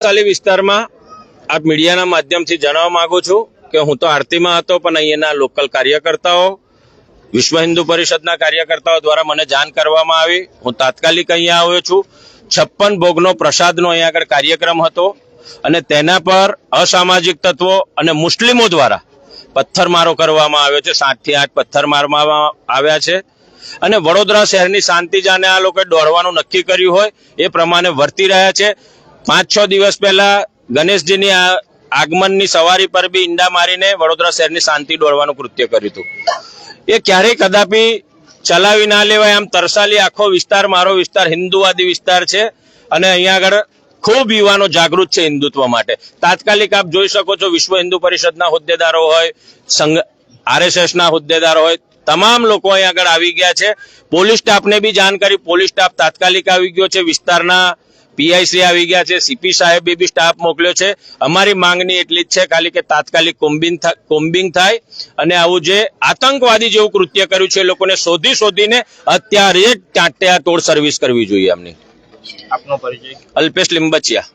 તાલી વિસ્તારમાં આપ મીડિયાના માધ્યમથી જણાવવા માંગુ છું કે હું તો આરતીમાં હતો, પણ અહીંયાના લોકલ કાર્યકર્તાઓ, વિશ્વ હિન્દુ પરિષદના કાર્યકર્તાઓ દ્વારા મને જાણ કરવામાં આવી. હું તાત્કાલિક અહીંયા આવ્યો છું. છપ્પન ભોગનો પ્રસાદનો અહીંયા આગળ કાર્યક્રમ હતો અને તેના પર અસામાજિક તત્વો અને મુસ્લિમો દ્વારા પથ્થરમારો કરવામાં આવ્યો છે. સાતથી આઠ પથ્થર મારવામાં આવ્યા છે. અને વડોદરા શહેરની શાંતિ જાને આ લોકોએ દોડવાનું નક્કી કર્યું હોય એ પ્રમાણે વર્તી રહ્યા છે. પાંચ છ દિવસ પહેલા ગણેશજીની આગમનની સવારી પર બી ઈંડા મારીને વડોદરા શહેરની શાંતિ દોડવાનું કૃત્ય કર્યું હતું. એ ક્યારેય કદાપી ચલાવી ના લેવાય આમ તરસાલી આખો વિસ્તાર, મારો વિસ્તાર હિન્દુવાદી વિસ્તાર છે અને અહીંયા આગળ ખૂબ યુવાનો જાગૃત છે હિન્દુત્વ માટે. તાત્કાલિક આપ જોઈ શકો છો વિશ્વ હિન્દુ પરિષદના હોદ્દેદારો હોય સંઘ આરએસએસના હોદ્દેદારો હોય, તમામ લોકો અહીંયા આગળ આવી ગયા છે. પોલીસ સ્ટાફને બી જાણ કરી, પોલીસ સ્ટાફ તાત્કાલિક આવી ગયો છે. વિસ્તારના પીઆઈસી આવી ગયા છે સીપી સાહેબે બી સ્ટાફ મોકલ્યો છે. અમારી માંગણી એટલી જ છે ખાલી કે તાત્કાલિક કોમ્બિંગ કોમ્બિંગ થાય અને આવું જે આતંકવાદી જેવું કૃત્ય કર્યું છે એ લોકોને શોધી શોધીને અત્યારે જ ત્યાં તોડ સર્વિસ કરવી જોઈએ એમની. આપનો પરિચય? અલ્પેશ લિંબચિયા.